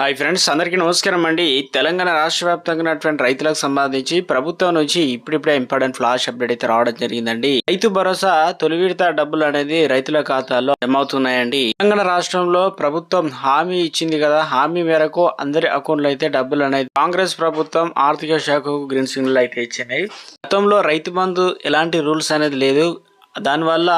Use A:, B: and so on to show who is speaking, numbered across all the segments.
A: Hi friends అందరికీ నమస్కారం అండి. తెలంగాణ రాష్ట్ర వ్యాప్తంగా ఉన్నటువంటి రైతులకు సంబంధించి ప్రభుత్వం నుంచి ఇప్పుడిప్పుడే ఇంపార్టెంట్ ఫ్లాష్ అప్డేట్ అయితే రావడం జరిగిందండి. రైతు భరోసా తొలి విడత డబ్బులు అనేది రైతుల ఖాతాల్లో జమ అవుతున్నాయండి తెలంగాణ రాష్ట్రంలో ప్రభుత్వం హామీ ఇచ్చింది కదా హామీ మేరకు అందరి అకౌంట్లో అయితే డబ్బులు అనేది కాంగ్రెస్ ప్రభుత్వం ఆర్థిక శాఖకు గ్రీన్ సిగ్నల్ అయితే ఇచ్చింది. గతంలో రైతు బంధు ఎలాంటి రూల్స్ అనేది లేదు. దానివల్ల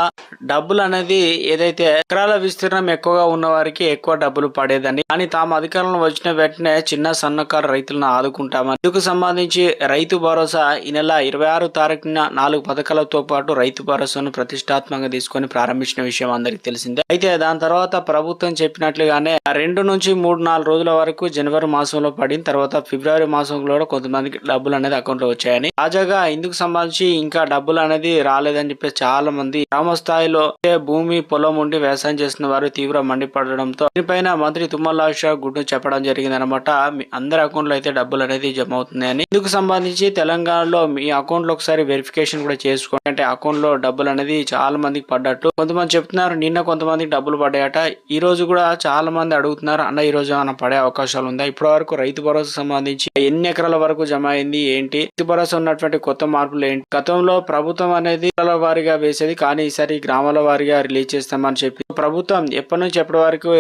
A: డబ్బులు అనేది ఏదైతే ఎకరాల విస్తీర్ణం ఎక్కువగా ఉన్న వారికి ఎక్కువ డబ్బులు పడేదండి. కానీ తాము అధికారంలో వచ్చిన వెంటనే చిన్న సన్నకారు రైతులను ఆదుకుంటామని. ఇందుకు సంబంధించి రైతు భరోసా ఈ నెల ఇరవై ఆరు తారీఖున నాలుగు పథకాలతో పాటు రైతు భరోసాను ప్రతిష్టాత్మకంగా తీసుకొని ప్రారంభించిన విషయం అందరికి తెలిసిందే. అయితే దాని తర్వాత ప్రభుత్వం చెప్పినట్లుగానే రెండు నుంచి మూడు నాలుగు రోజుల వరకు జనవరి మాసంలో పడిన తర్వాత ఫిబ్రవరి మాసంలో కూడా కొంతమందికి డబ్బులు అనేది అకౌంట్లో వచ్చాయని. తాజాగా ఇందుకు సంబంధించి ఇంకా డబ్బులు అనేది రాలేదని చెప్పి చాలా మంది గ్రామ స్థాయిలో భూమి పొలం ఉండి వ్యవసాయం చేస్తున్న వారు తీవ్ర మండిపడడంతో దీనిపైన మంత్రి తుమ్మల షా గుడ్డు చెప్పడం జరిగింది అనమాట అందరి అకౌంట్లో అయితే డబ్బులు అనేది జమ అవుతున్నాయని ఇందుకు సంబంధించి తెలంగాణలో మీ అకౌంట్లో ఒకసారి వెరిఫికేషన్ కూడా చేసుకోండి. అంటే అకౌంట్లో డబ్బులు అనేది చాలా మందికి పడ్డట్టు. కొంతమంది చెప్తున్నారు నిన్న కొంతమందికి డబ్బులు పడ్డాయట. ఈ రోజు కూడా చాలా మంది అడుగుతున్నారు అన్న ఈ రోజు ఏమైనా పడే అవకాశాలు ఉందా? ఇప్పటి వరకు రైతు భరోసా సంబంధించి ఎన్ని ఎకరాల వరకు జమ అయింది ఏంటి? రైతు భరోసా ఉన్నటువంటి కొత్త మార్పులు ఏంటి? గతంలో ప్రభుత్వం అనేది వారిగా చేసేది. కానీ ఈసారి గ్రామాల వారిగా రిలీజ్ చేస్తామని చెప్పి ప్రభుత్వం ఎప్పటి నుంచి ఎప్పటి వరకు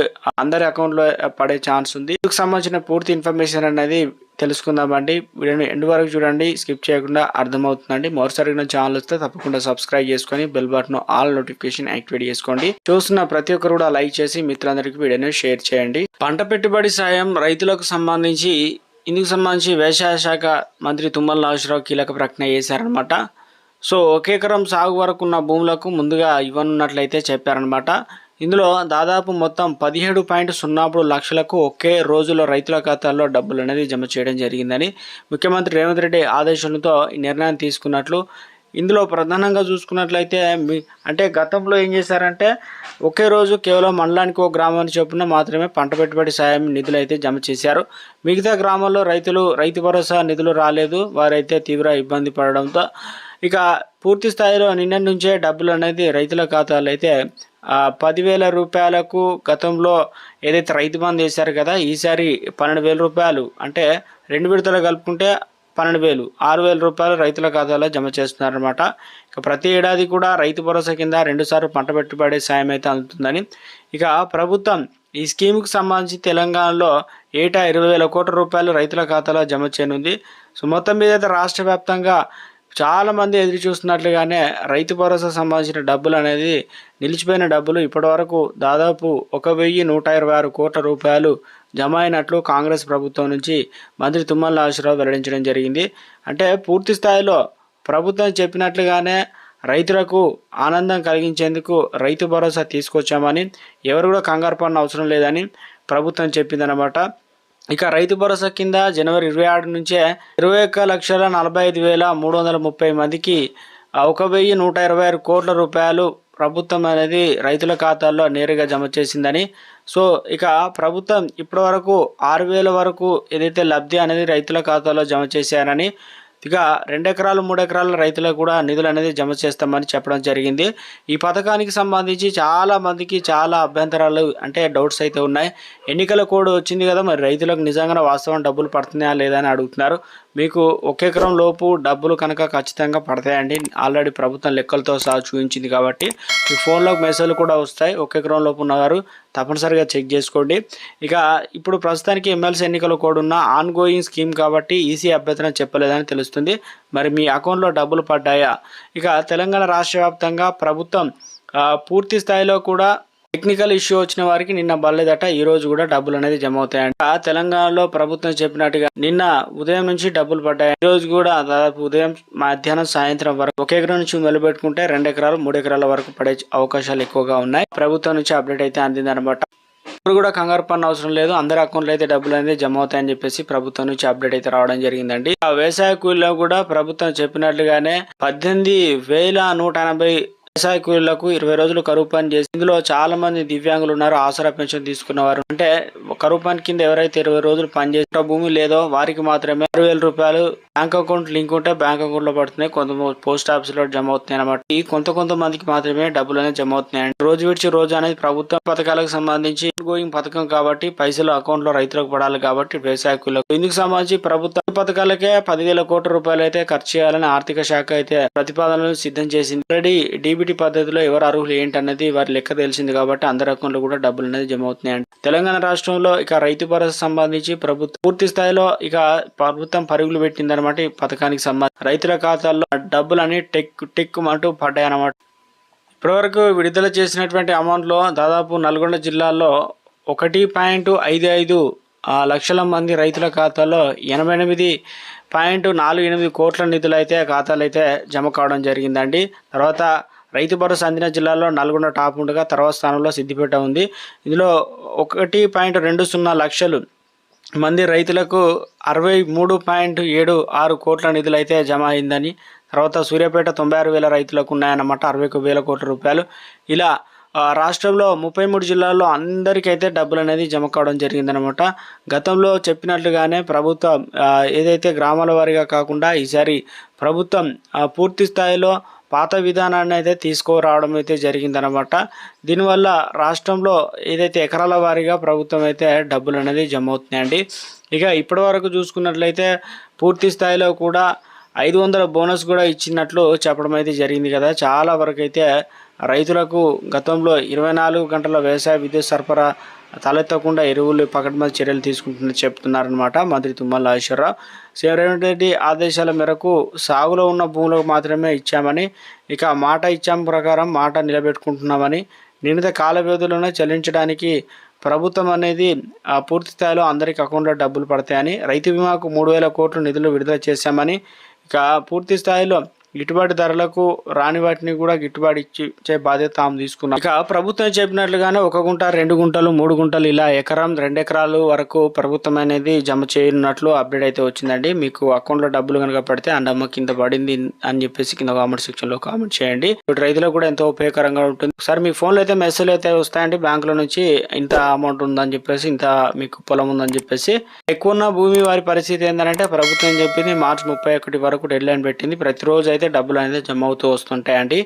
A: అందరి అకౌంట్లో పడే ఛాన్స్ ఉంది. ఇందుకు సంబంధించిన పూర్తి ఇన్ఫర్మేషన్ అనేది తెలుసుకుందామండి. వీడియోని ఎండ్ వరకు చూడండి. స్కిప్ చేయకుండా అర్థమవుతుందండి. మరోసారి ఛానల్ వస్తే తప్పకుండా సబ్స్క్రైబ్ చేసుకొని bell button all notification activate చేసుకోండి. చూస్తున్న ప్రతి ఒక్కరు కూడా లైక్ చేసి మిత్రులందరికీ వీడియోని షేర్ చేయండి. పంట పెట్టుబడి సాయం రైతులకు సంబంధించి ఇందుకు సంబంధించి వ్యవసాయ శాఖ మంత్రి తుమ్మల నాగేశ్వరరావు కీలక ప్రకటన చేశారనమాట సో ఒక ఎకరం సాగు వరకు ఉన్న భూములకు ముందుగా ఇవ్వనున్నట్లయితే చెప్పారనమాట ఇందులో దాదాపు మొత్తం పదిహేడు పాయింట్ సున్నా మూడు లక్షలకు ఒకే రోజులో రైతుల ఖాతాల్లో డబ్బులు అనేది జమ చేయడం జరిగిందని ముఖ్యమంత్రి రేవంత్ రెడ్డి ఆదేశాలతో ఈ నిర్ణయం తీసుకున్నట్లు. ఇందులో ప్రధానంగా చూసుకున్నట్లయితే మీ అంటే గతంలో ఏం చేశారంటే ఒకే రోజు కేవలం మండలానికి ఒక గ్రామానికి చొప్పున మాత్రమే పంట పెట్టుబడి సాయం నిధులు అయితే జమ చేశారు. మిగతా గ్రామాల్లో రైతులు రైతు భరోసా నిధులు రాలేదు. వారైతే తీవ్ర ఇబ్బంది పడడంతో ఇక పూర్తి స్థాయిలో నిన్న నుంచే డబ్బులు అనేది రైతుల ఖాతాలో అయితే పదివేల రూపాయలకు గతంలో ఏదైతే రైతు బంద్ చేశారు కదా ఈసారి పన్నెండు వేల రూపాయలు. అంటే రెండు విడతలు కలుపుకుంటే పన్నెండు వేలు. ఆరు వేల రూపాయలు రైతుల ఖాతాలో జమ చేస్తున్నారనమాట ఇక ప్రతి ఏడాది కూడా రైతు భరోసా కింద రెండుసార్లు పంట పెట్టుబడి సాయం అయితే అందుతుందని. ఇక ప్రభుత్వం ఈ స్కీమ్కి సంబంధించి తెలంగాణలో ఏటా ఇరవై వేల కోట్ల రూపాయలు రైతుల ఖాతాలో జమ చేయనుంది. సో మొత్తం మీద అయితే రాష్ట్ర వ్యాప్తంగా చాలా మంది ఎదురు చూస్తున్నట్లుగానే రైతు భరోసా సంబంధించిన డబ్బులు అనేది నిలిచిపోయిన డబ్బులు ఇప్పటివరకు దాదాపు ఒక వెయ్యి నూట ఇరవై ఆరు కోట్ల రూపాయలు జమ అయినట్లు కాంగ్రెస్ ప్రభుత్వం నుంచి మంత్రి తుమ్మల నాగేశ్వరరావు వెల్లడించడం జరిగింది. అంటే పూర్తి స్థాయిలో ప్రభుత్వం చెప్పినట్లుగానే రైతులకు ఆనందం కలిగించేందుకు రైతు భరోసా తీసుకొచ్చామని ఎవరు కూడా కంగారు పడిన అవసరం లేదని ప్రభుత్వం చెప్పిందనమాట ఇక రైతు భరోసా కింద జనవరి ఇరవై ఆరు నుంచే ఇరవై ఒక్క లక్షల నలభై ఐదు వేల మూడు వందల ముప్పై మందికి ఒక వెయ్యి నూట ఇరవై ఆరు కోట్ల రూపాయలు ప్రభుత్వం అనేది రైతుల ఖాతాల్లో నేరుగా జమ చేసిందని. సో ఇక ప్రభుత్వం ఇప్పటి వరకు ఆరు వేల వరకు ఏదైతే లబ్ధి అనేది రైతుల ఖాతాలో జమ చేశారని ఇక రెండు ఎకరాలు మూడు ఎకరాల రైతులకు కూడా నిధులు అనేది జమ చేస్తామని చెప్పడం జరిగింది. ఈ పథకానికి సంబంధించి చాలా మందికి చాలా అభ్యంతరాలు అంటే డౌట్స్ అయితే ఉన్నాయి. ఎన్నికల కోడ్ వచ్చింది కదా మరి రైతులకు నిజంగానే వాస్తవం డబ్బులు పడుతున్నాయా లేదా అని అడుగుతున్నారు. మీకు ఒక ఎకరం లోపు డబ్బులు కనుక ఖచ్చితంగా పడతాయండి. ఆల్రెడీ ప్రభుత్వం లెక్కలతో సహా చూపించింది కాబట్టి మీ ఫోన్లోకి మెసేజ్లు కూడా వస్తాయి. ఒక ఎకరం లోపు ఉన్నవారు తప్పనిసరిగా చెక్ చేసుకోండి. ఇక ఇప్పుడు ప్రస్తుతానికి ఎమ్మెల్సీ ఎన్నికలు కూడా ఉన్న ఆన్గోయింగ్ స్కీమ్ కాబట్టి ఈసీ అభ్యర్థన చెప్పలేదని తెలుస్తుంది. మరి మీ అకౌంట్లో డబ్బులు పడ్డాయా? ఇక తెలంగాణ రాష్ట్ర వ్యాప్తంగా ప్రభుత్వం పూర్తి స్థాయిలో కూడా టెక్నికల్ ఇష్యూ వచ్చిన వారికి నిన్న బలేదట ఈ రోజు కూడా డబ్బులు అనేది జమ అవుతాయంట. ఆ తెలంగాణలో ప్రభుత్వం చెప్పినట్టుగా నిన్న ఉదయం నుంచి డబ్బులు పడ్డాయి. ఈ రోజు కూడా దాదాపు ఉదయం మధ్యాహ్నం సాయంత్రం వరకు ఒక ఎకరం నుంచి మొదలుపెట్టుకుంటే రెండు ఎకరాలు మూడు ఎకరాల వరకు పడే అవకాశాలు ఎక్కువగా ఉన్నాయి. ప్రభుత్వం నుంచి అప్డేట్ అయితే అందిందనమాట ఇప్పుడు కూడా కంగారు పడిన అవసరం లేదు. అందరి అకౌంట్లో అయితే డబ్బులు అనేది జమ అవుతాయని చెప్పేసి ప్రభుత్వం నుంచి అప్డేట్ అయితే రావడం జరిగిందండి. ఆ వ్యవసాయ కూలీలో కూడా ప్రభుత్వం చెప్పినట్లుగానే పద్దెనిమిది వేల నూట ఎనభై వ్యవసాయ కూలీలకు ఇరవై రోజులు కరువు పని చేసి ఇందులో చాలా మంది దివ్యాంగులు ఉన్నారు ఆసరా పెన్షన్ తీసుకున్నవారు. అంటే కరువు పని కింద ఎవరైతే ఇరవై రోజులు పనిచేసిన భూమి లేదో వారికి మాత్రమే ఆరు వేల రూపాయలు బ్యాంక్ అకౌంట్ లింక్ ఉంటే బ్యాంక్ అకౌంట్లో పడుతున్నాయి కొంత పోస్ట్ ఆఫీస్లో జమ అవుతున్నాయి అనమాట ఈ కొంత కొంతమందికి మాత్రమే డబ్బులు అనేది జమ అవుతున్నాయి. రోజు విడిచి రోజు అనేది ప్రభుత్వ పథకాలకు సంబంధించి గోయింగ్ పథకం కాబట్టి పైసలు అకౌంట్లో రైతులకు పడాలి కాబట్టి వ్యవసాయ కూలీలకు ఇందుకు సంబంధించి ప్రభుత్వ పథకాలకే పదివేల కోట్ల రూపాయలు అయితే ఖర్చు చేయాలని ఆర్థిక శాఖ అయితే ప్రతిపాదనలు సిద్ధం చేసింది. ఆల్రెడీ డీబీటీ పద్ధతిలో ఎవరు అర్హులు ఏంటన్నది వారి లెక్క తెలిసింది కాబట్టి అందరి అకౌంట్లో కూడా డబ్బులు అనేది జమ అవుతున్నాయి తెలంగాణ రాష్ట్రంలో ఇక రైతు భరోసా సంబంధించి ప్రభుత్వం పూర్తి స్థాయిలో ఇక ప్రభుత్వం పరుగులు పెట్టిందనమాట ఈ పథకానికి సంబంధించి. రైతుల ఖాతాల్లో డబ్బులని టెక్ టెక్ అంటూ పడ్డాయన్నమాట. ఇప్పటివరకు విడుదల చేసినటువంటి అమౌంట్లో దాదాపు నల్గొండ జిల్లాలో ఒకటి పాయింట్ ఐదు ఐదు ఆ, లక్షల మంది రైతుల ఖాతాలో ఎనభై ఎనిమిది పాయింట్ నాలుగు ఎనిమిది కోట్ల నిధులు అయితే ఖాతాలు అయితే జమ కావడం జరిగిందండి. తర్వాత రైతు భరోసా అందిన జిల్లాలో నల్గొండ టాప్ ఉండగా తర్వాత స్థానంలో సిద్దిపేట ఉంది. ఇందులో ఒకటి పాయింట్ రెండు సున్నా లక్షలు మంది రైతులకు అరవై మూడు పాయింట్ ఏడు ఆరు కోట్ల నిధులు అయితే జమ అయిందని తర్వాత సూర్యాపేట తొంభై ఆరు వేల రైతులకు ఉన్నాయన్నమాట అరవై ఒక వేల కోట్ల రూపాయలు. ఇలా రాష్ట్రంలో ముప్పై మూడు జిల్లాల్లో అందరికైతే డబ్బులు అనేది జమ కావడం జరిగిందనమాట గతంలో చెప్పినట్లుగానే ప్రభుత్వం ఏదైతే గ్రామాల వారీగా కాకుండా ఈసారి ప్రభుత్వం పూర్తి స్థాయిలో పాత విధానాన్ని అయితే తీసుకురావడం అయితే జరిగిందనమాట దీనివల్ల రాష్ట్రంలో ఏదైతే ఎకరాల వారీగా ప్రభుత్వం అయితే డబ్బులు అనేది జమ అవుతున్నాయండి ఇక ఇప్పటి వరకు చూసుకున్నట్లయితే పూర్తి స్థాయిలో కూడా ఐదు వందల బోనస్ కూడా ఇచ్చినట్లు చెప్పడం అయితే జరిగింది కదా. చాలా వరకు అయితే రైతులకు గతంలో ఇరవై నాలుగు గంటల వ్యవసాయ విద్యుత్ సరఫరా తలెత్తకుండా ఎరువులు పకడ్బందీ చర్యలు తీసుకుంటున్న చెప్తున్నారనమాట మంత్రి తుమ్మల నాగేశ్వరరావు సీఎం రేవంత్ రెడ్డి ఆదేశాల మేరకు సాగులో ఉన్న భూములకు మాత్రమే ఇచ్చామని ఇక మాట ఇచ్చాం ప్రకారం మాట నిలబెట్టుకుంటున్నామని నిర్ణీత కాల వ్యవధిలోనే చెల్లించడానికి ప్రభుత్వం అనేది ఆ, పూర్తి స్థాయిలో అందరికి అకౌంట్లో డబ్బులు పడతాయని రైతు బీమాకు మూడు వేల కోట్లు నిధులు విడుదల చేశామని ఇక పూర్తి స్థాయిలో గిట్టుబాటు ధరలకు రాని వాటిని కూడా గిట్టుబాటు ఇచ్చి ఇచ్చే బాధ్యత తాము తీసుకున్నాం. ఇక ప్రభుత్వం చెప్పినట్లుగానే ఒక గుంట రెండు గుంటలు మూడు గుంటలు ఇలా ఎకరం రెండు ఎకరాలు వరకు ప్రభుత్వం అనేది జమ చేయనున్నట్లు అప్డేట్ అయితే వచ్చిందండి. మీకు అకౌంట్లో డబ్బులు కనుక పడితే అండమ్మ కింద పడింది అని చెప్పేసి కింద కామెంట్ సెక్షన్లో కామెంట్ చేయండి. ఇప్పుడు రైతులకు కూడా ఎంతో ఉపయోగకరంగా ఉంటుంది. ఒకసారి మీ ఫోన్లో అయితే మెసేజ్ అయితే వస్తాయండి. బ్యాంకులో నుంచి ఇంత అమౌంట్ ఉందని చెప్పేసి ఇంత మీకు పొలం ఉందని చెప్పేసి. ఎక్కువ ఉన్న భూమి వారి పరిస్థితి ఏంటంటే ప్రభుత్వం చెప్పింది? మార్చి ముప్పై ఒకటి వరకు డెడ్ లైన్ పెట్టింది. ప్రతిరోజు అయితే డబ్బులు అనేది జమ అవుతూ వస్తుంటాయండి.